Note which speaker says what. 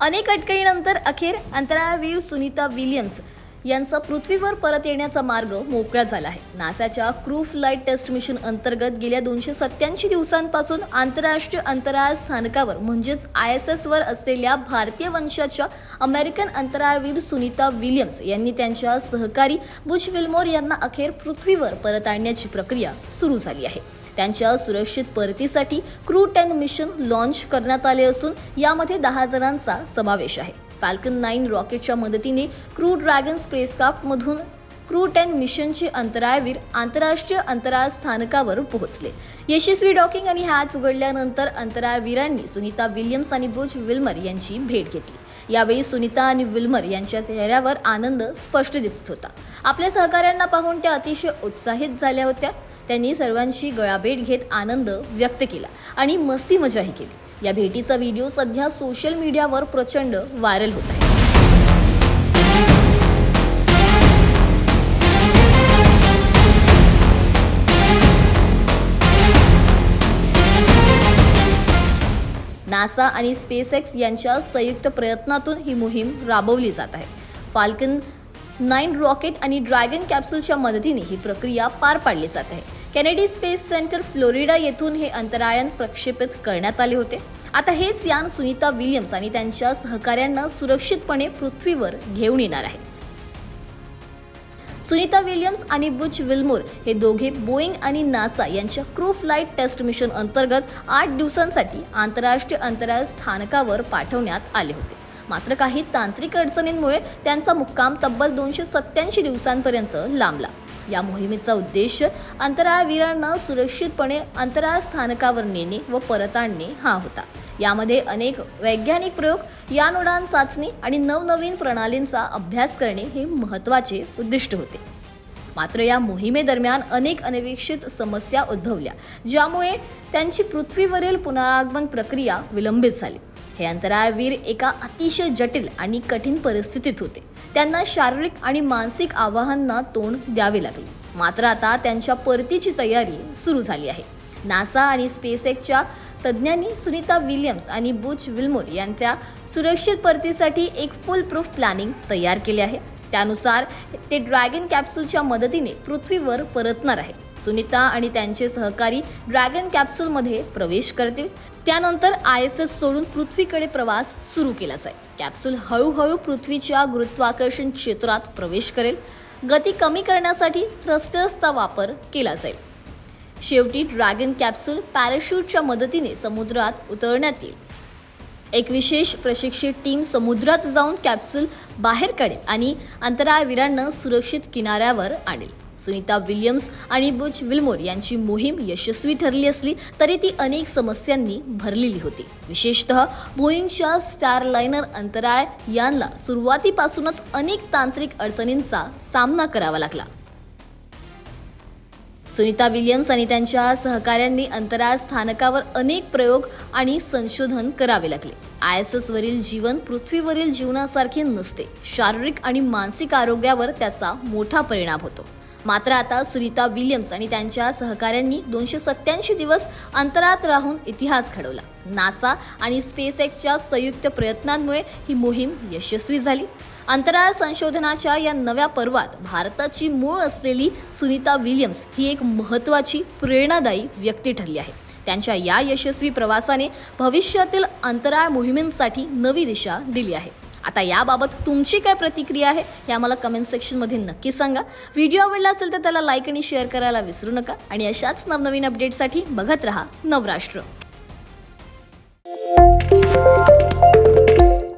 Speaker 1: अनेक अटकळीनंतर अखेर अंतराळवीर सुनीता विलियम्स यांचा पृथ्वीवर परत येण्याचा मार्ग मोकळा झाला आहे. नासाच्या क्रू फ्लाईट टेस्ट मिशन अंतर्गत गेल्या दोनशे सत्याऐंशी दिवसांपासून आंतरराष्ट्रीय अंतराळ स्थानकावर म्हणजेच आय एस एस वर असलेल्या भारतीय वंशाच्या अमेरिकन अंतराळवीर सुनीता विलियम्स यांनी त्यांच्या सहकारी बुश विल्मोर यांना अखेर पृथ्वीवर परत आणण्याची प्रक्रिया सुरू झाली आहे. त्यांच्या सुरक्षित परतीसाठी क्रू टेन मिशन लॉन्च करण्यात आले असून यामध्ये दहा जणांचा समावेश आहे. फॅल्कन नाईन रॉकेटच्या मदतीने क्रू ड्रॅगन स्पेसक्राफ्टमधून क्रू टेन मिशनचे अंतराळवीर आंतरराष्ट्रीय अंतराळ स्थानकावर पोहोचले. यशस्वी डॉकिंग आणि हॅच उघडल्यानंतर अंतराळवीरांनी सुनीता विल्यम्स आणि बुज विल्मर यांची भेट घेतली. यावेळी सुनीता आणि विल्मर यांच्या चेहऱ्यावर आनंद स्पष्ट दिसत होता. आपल्या सहकाऱ्यांना पाहून त्या अतिशय उत्साहित झाल्या होत्या. त्यांनी सर्वांशी गळाभेट घेत आनंद व्यक्त केला आणि मस्ती मजाही केली. या भेटीचा व्हिडिओ सध्या सोशल मीडियावर प्रचंड व्हायरल होत आहे. नासा आणि स्पेसएक्स यांच्या संयुक्त प्रयत्नातून ही मोहीम राबवली जात आहे. फाल्कन नाईन रॉकेट आणि ड्रॅगन कॅप्सूलच्या मदतीने ही प्रक्रिया पार पाडली जात आहे. कॅनेडी स्पेस सेंटर फ्लोरिडा येथून हे अंतराळयान प्रक्षेपित करण्यात आले होते. आता हेच यान सुनीता विलियम्स आणि त्यांच्या सहकाऱ्यांना सुरक्षितपणे पृथ्वीवर घेऊन येणार आहे. सुनीता विलियम्स आणि बुच विल्मोर हे दोघे बोईंग आणि नासा यांच्या क्रू फ्लाईट टेस्ट मिशन अंतर्गत आठ दिवसांसाठी आंतरराष्ट्रीय अंतराळ स्थानकावर पाठवण्यात आले होते. मात्र काही तांत्रिक अडचणींमुळे त्यांचा मुक्काम तब्बल दोनशे सत्याऐंशी दिवसांपर्यंत लांबला. या मोहिमेचा उद्देश अंतराळवीरांना सुरक्षितपणे अंतराळ स्थानकावर नेणे व परत आणणे हा होता. यामध्ये अनेक वैज्ञानिक प्रयोग यानुडान चाचणी आणि नवनवीन प्रणालींचा अभ्यास करणे हे महत्त्वाचे उद्दिष्ट होते. मात्र या मोहिमेदरम्यान अनेक अनपेक्षित समस्या उद्भवल्या ज्यामुळे त्यांची पृथ्वीवरील पुनरागमन प्रक्रिया विलंबित झाली. हे अंतराळवीर एका अतिशय जटिल आणि कठीण परिस्थितीत होते. त्यांना शारीरिक आणि मानसिक आव्हानांना तोंड द्यावे लागले. मात्र आता त्यांच्या परतीची तयारी सुरू झाली आहे. नासा आणि स्पेसएक्सच्या तज्ज्ञांनी सुनीता विलियम्स आणि बुच विल्मोर यांच्या सुरक्षित परतीसाठी एक फुल प्रूफ प्लॅनिंग तयार केले आहे. त्यानुसार ते ड्रॅगन कॅप्सूलच्या मदतीने पृथ्वीवर परतणार आहे. सुनीता आणि त्यांचे सहकारी ड्रॅगन कॅप्सूलमध्ये प्रवेश करतील. त्यानंतर आय एस एस सोडून पृथ्वीकडे प्रवास सुरू केला जाईल कॅप्सूल हळूहळू पृथ्वीच्या गुरुत्वाकर्षण क्षेत्रात प्रवेश करेल. गती कमी करण्यासाठी थ्रस्टर्सचा वापर केला जाईल. शेवटी ड्रॅगन कॅप्सूल पॅराशूटच्या मदतीने समुद्रात उतरण्यात येईल. एक विशेष प्रशिक्षित टीम समुद्रात जाऊन कॅप्सूल बाहेर काढेल आणि अंतराळवीरांना सुरक्षित किनाऱ्यावर आणेल. सुनीता विलियम्स आणि बुच विल्मोर यांची मोहीम यशस्वी ठरली असली तरी ती अनेक समस्यांनी भरलेली होती. विशेषतः बोईंगच्या स्टारलायनर अंतराळ यानला सुरुवातीपासूनच अनेक तांत्रिक अडचणींचा सामना करावा लागला. सुनीता विलियम्स आणि त्यांच्या सहकाऱ्यांनी अंतराळ स्थानकावर अनेक प्रयोग आणि संशोधन करावे लागले. आय एस एस वरील जीवन पृथ्वीवरील जीवनासारखे नसते. शारीरिक आणि मानसिक आरोग्यावर त्याचा मोठा परिणाम होतो. मात्र आता सुनीता विलियम्स आणि त्यांच्या सहकाऱ्यांनी दोनशे सत्याऐंशी दिवस अंतराळात राहून इतिहास घडवला. नासा आणि स्पेसएक्सच्या संयुक्त प्रयत्नांमुळे ही मोहीम यशस्वी झाली. अंतराळ संशोधनाच्या या नव्या पर्वात भारताची मूळ असलेली सुनीता विलियम्स ही एक महत्त्वाची प्रेरणादायी व्यक्ती ठरली आहे. त्यांच्या या यशस्वी प्रवासाने भविष्यातील अंतराळ मोहिमेंसाठी नवी दिशा दिली आहे. आता याबाबत तुमची काय प्रतिक्रिया आहे हे आम्हाला कमेंट सेक्शनमध्ये नक्की सांगा. व्हिडिओ आवडला असेल तर त्याला लाईक आणि शेअर करायला विसरू नका. आणि अशाच नवनवीन अपडेटसाठी बघत रहा नवराष्ट्र.